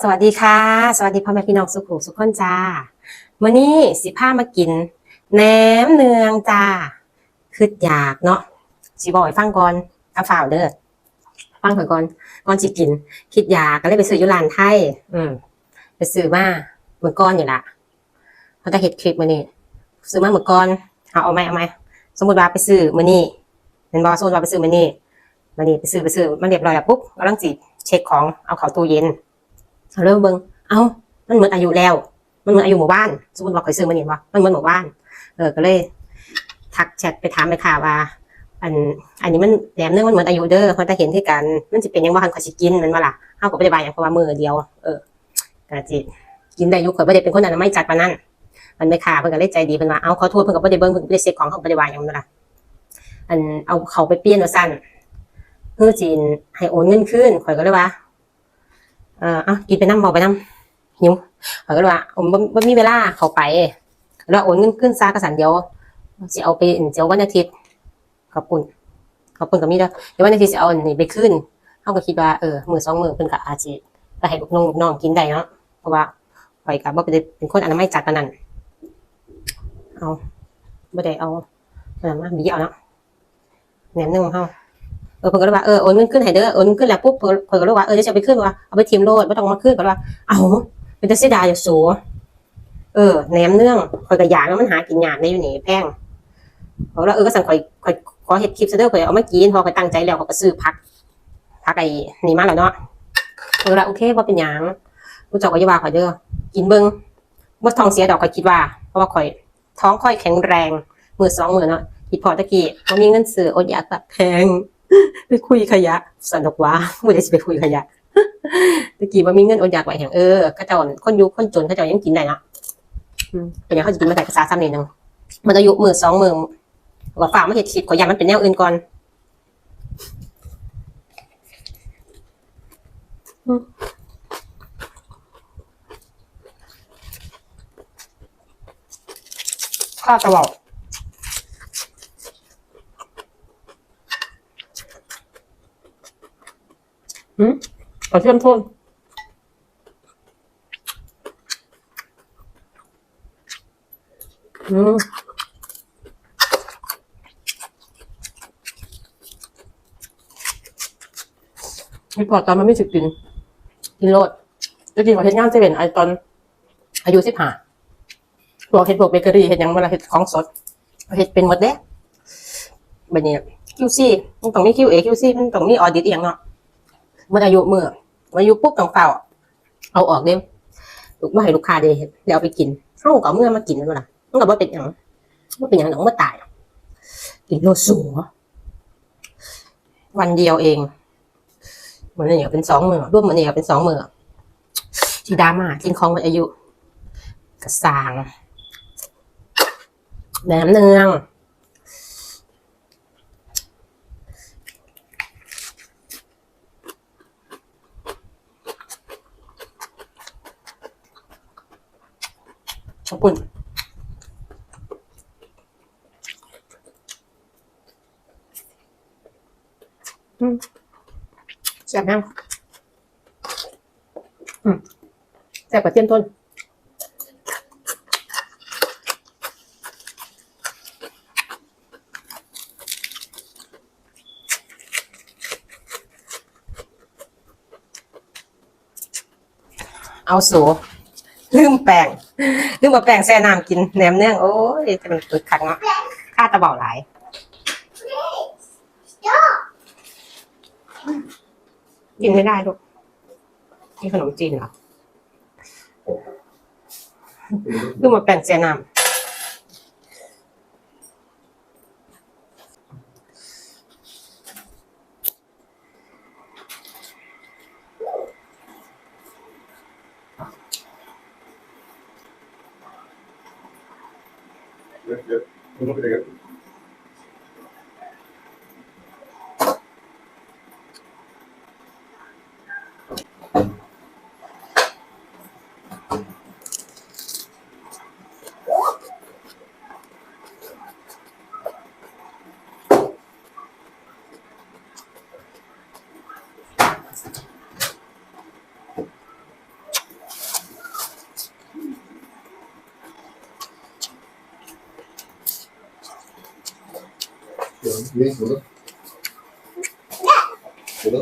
สวัสดีค่ะ สวัสดีพ่อแม่พี่น้องสุขุมสุขคนจ้ามื่อนี้สิพามากินแหนมเนืองจ้าคืออยากเนาะสิบอกให้ฟังก่อนเอาฝ่าวเด้อฟังก่อนก่อนก่อนสิกิน คิดอยากก็เลยไปซื้อยุรานไทย อืมไปซื้อมาเหมื่อก้อนอยู่ละเขาจะเห็ดคลิปมื่อนี้ซื้อมาเหมื่อก้อนเอาเอาไหมเอาไหมสมมติว่าไปซื้อมื่อนี้เป็นบอสมมติว่าไปซื้อมื่อนี้มื่อนี้ไปซื้อไปซื้อมันเรียบร้อยแล้วปุ๊บกำลังจิเช็คของเอาเข้าตู้เย็น เอาเริ่มเบิ่งเอ้ามันเหมือนอายุแล้ว มันเหมือนอายุหมู่บ้านสมมติว่าเคยซื้อมาเนี่ยว่ามันเหมือนหมู่บ้านเออก็เลย ทักแชทไปถามไปค่ะว่า อันอันนี้มันแหลมเนื่อมันเหมือนอายุเด้อเพราะถ้าเห็นที่กันมันจะเป็นยังว่าคันขอยสิกินมันว่าล่ะเฮาก็บ่ได้บายอย่างเพราะว่ามือเดียว เออก็จิกินได้อยุข่อยบ่ได้เป็นคนนั้นไม่จัดปานนั้นมันไม่ค่ะเพิ่นก็เลยใจดีเพิ่นว่าเอาขอโทษเพิ่นก็บ่ได้เบิ่งเพิ่นก็บ่ได้เช็คของเขาบ่ได้บายอย่างนั้นล่ะอันเอาเขาไปเปลี่ยนว่าซั่นเพื่อจีนให้โอนเงินคืนข่อยก็เลยว่า เอ่ออะกินไปน้ำบอกไปน้ำหิวเขาก็เลยว่าผมบ่มีเวลาเขาไปแล้วโอนเงินขึ้นซากระสันเดียวจะเอาไปเดี๋ยววันอาทิตย์ขอบคุณขอบคุณกับมีเด้อเดี๋ยววันอาทิตย์จะเอาอันนี้ไปขึ้นเขาก็คิดว่าเออมือสองมือเพิ่นก็อาจจะไปให้ลูกน้องลูกน้องกินได้เนาะเพราะว่าข่อยก็บ่ได้เป็นคนอนามัยจัดปานนั้นเอาบ่ได้เอาอันนั้นมาบีเอาเนาะแหนมเนืองของเฮา ออเพิ่นก็เลยว่าเออโอนเงินขึ้นให้เด้อโอนเงินขึ้นแล้วปุ๊บเพิ่นก็เลยว่าเออจะเอาไปขึ้นว่าเอาไปทีมโลดบ่ต้องมาขึ้นก็เลยว่าเอาเป็นต่เสียดายอยู่สูเออแหนมเนื่องข่อยก็อยากแล้วมันหากินยากได้อยู่นี่แพงเขาแล้วเออก็สั่งข่อยข่อยขอเฮ็ดคลิปซะเด้อข่อยเอามากินพอข่อยตั้งใจแล้วข่อยก็ซื้อผักผักไอ้นี่มาแล้วเนาะเออละโอเคบ่เป็นหยังผู้จ้าก็อย่าว่าข่อยเด้อกินเบิ่งบ่ท้องเสียดอกข่อยคิดว่า เพราะว่าข่อย ท้องค่อยแข็งแรงมือสองมือเนาะคิดพอตะกี้บ่มีเงินซื้ออดอยากตักแพง ไปคุยขยะสนุกว่าไม่ได้สิไปคุยขยะตะกี้ว่ามีเงินอดอยากไว้แห่งเออก็เจ้าคนยุคคนจนเขาเจ้ายังกินได้นะเป็นอย่างเขาจะกินมาแต่ภาษาซ้ำนี่นึงมันอายุมือสองมือว่าฝ่ากมาเห็ดคิดขอยามันเป็นแนวอื่นก่อนข้าวตะวันอืมขอ เชื่อมโทนอืมมีพอตอนมันไม่สึกกิน กินโลดจะกินของเฮ็ดงานเซเว่นไอตอนอายุสิบห้าพวกเฮ็ดพวกเบเกอรี่เฮ็ดยังเวลาเฮ็ดของสดเฮ็ดเป็นหมดเด้บัดนี้ QC มันต้องมี QA QC มันต้องมีออดิตอีหยังเนาะเมื่ออายุเมื่อ อายุปุ๊บต้องเฝ้าเอาออกเด้ลูกมาให้ลูกค้าได้เห็นแล้วไปกินเอ้าก็เอเมื่อมากินนั่นแหละมันก็บ่เป็นหยังบ่เป็นหยังดอกเมื่อตาย กินโลสูวันเดียวเองมันเนี่ยเป็นสองมือร่วมมันเนี่ยเป็นสองมือที่ดามากินของหมดอายุ กระสางแหนมเนือง ขอบคุณอืมแซ่บยังอื ลืมแป้งลืมมาแป้งแซ่น้ำกินแหนมเนืองโอ้ยจะมันตึกขังเนาะค่าตะเบาหลายกินไม่ได้ลูกกินขนมจีนเหรอลืมมาแป้งแซ่น้ Yep, Muchas gracias. Que te นี่หมดแล้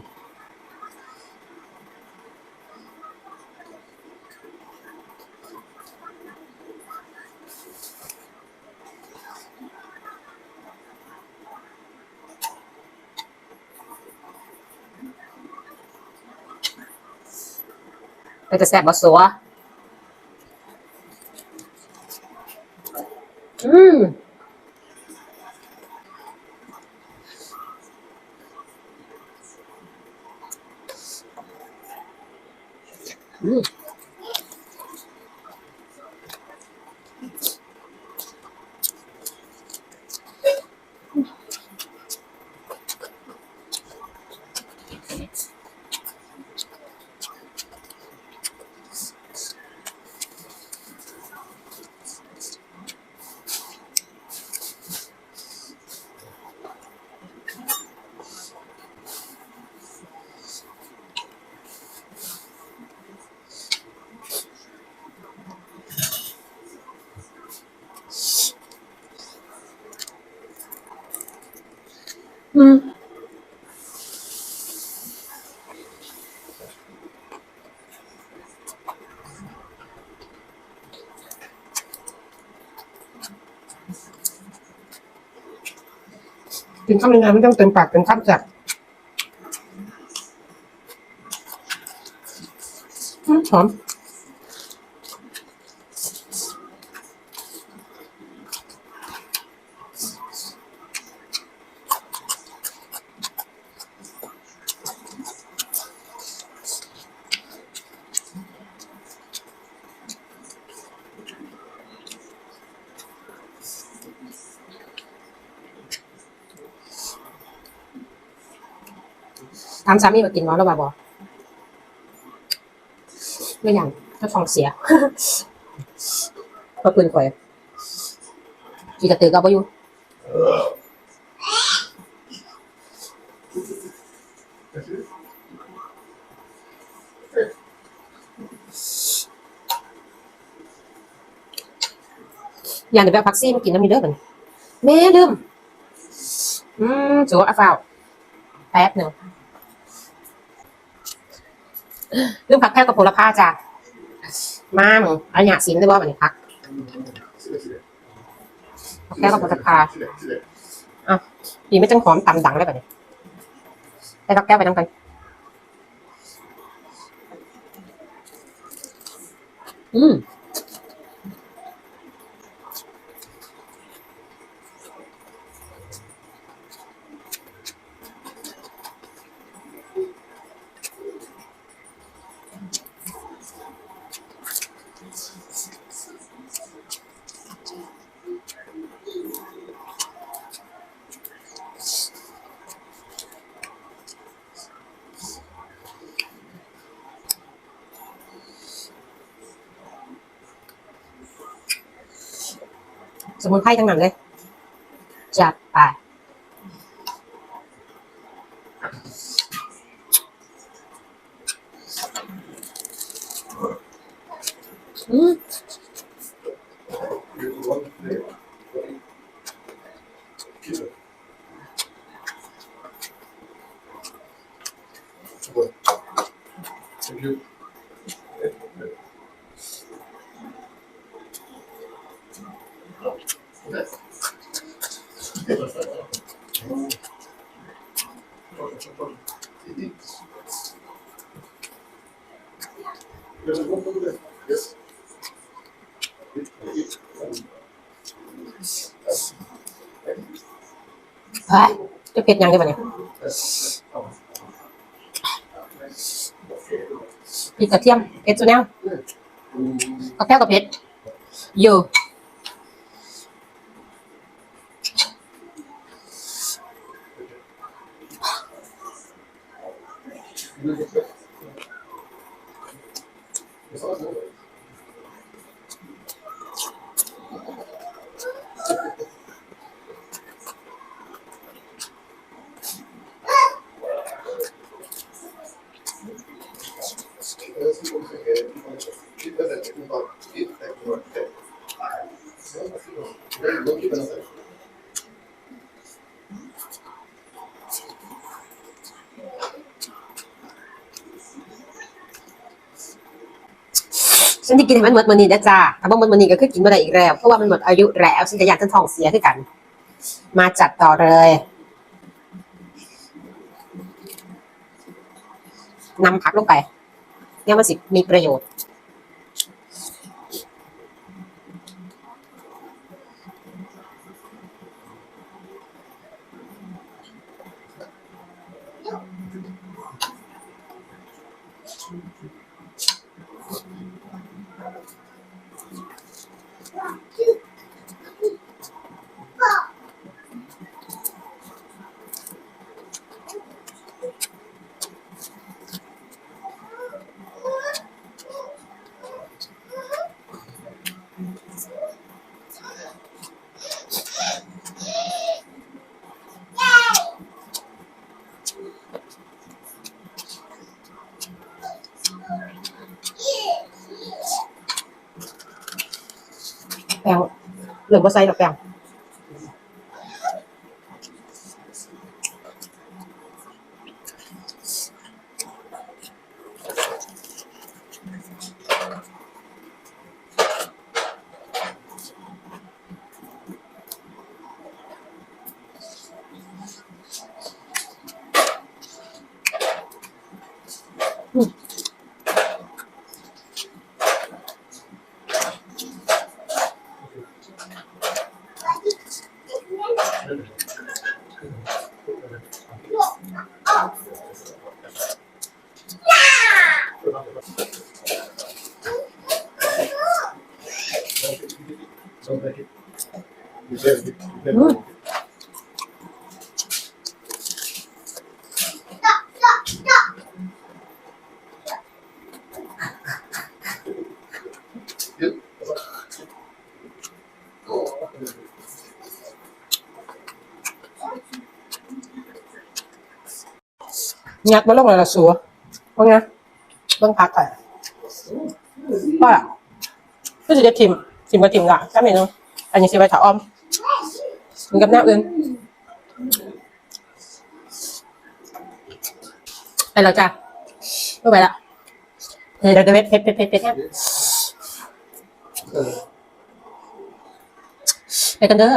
ว หมดแล้วหนังพักกับบอลลอนกันไปจะแซ่บบอสัวอืมอืม กินข้าวมังไงไม่ต้องเต็มปากเต็มคำจัดหอมถามสามีมากินวะแล้วบ่าบอไม่อย่างถ้าท้องเสียเพราะปืนข่อยกีกระตือก็บ่อยู่ย่างเดี๋ยวไปพักซี่มากินน้ำมีเด้อกันแม่ลืมอืมจูอาฟ้าวแป๊บหนึ่ง เรื่องพักแพ้กับโพลภาจ้ะมั่งอันยาสินได้บ่บัดนี้พักพักแพ้กับโพลภาอะปีไม่จังหอมตำดังได้บัดนี้ไปพักแก้วไปน้ำกันอืม สมุนไพรทั้งนั้นเลย จัดไปอืม Yes. เฮ้ยจะเผ็ดยังไงบัดนี้พริกกระเทียมเผ็ดสุดแล้วกับแพ้วกับเผ็ดอยู่ Yes. ฉันที่กินให้มันหมดมันนี้นะจ้าถ้าบ่หมดมันนี้ก็คือกินม่ได้อีกแล้ว เพราะว่ามันหมดอายุแล้วฉันจะอยากจะท้องเสียคือกัน มาจัดต่อเลยนำผักลงไป เนี่ยมันสิมีประโยชน์ แปลงหลือว่าใส่ดอกแปลง งัดมาลงเลยละสัวว่าไงเบิ่งพักก่ อนว่าล่ะก็จะได้ทิมทิมกับทิมละก็ไม่รู้อันนี้สิไว้ถาอ้อมมันกับแนวอื่นไปแล้วจ้ะไม่ไหวละเฮ้ยเราจะเวทเพชรเพชรเพชรเพชรเนี่ยไปกันเด้อ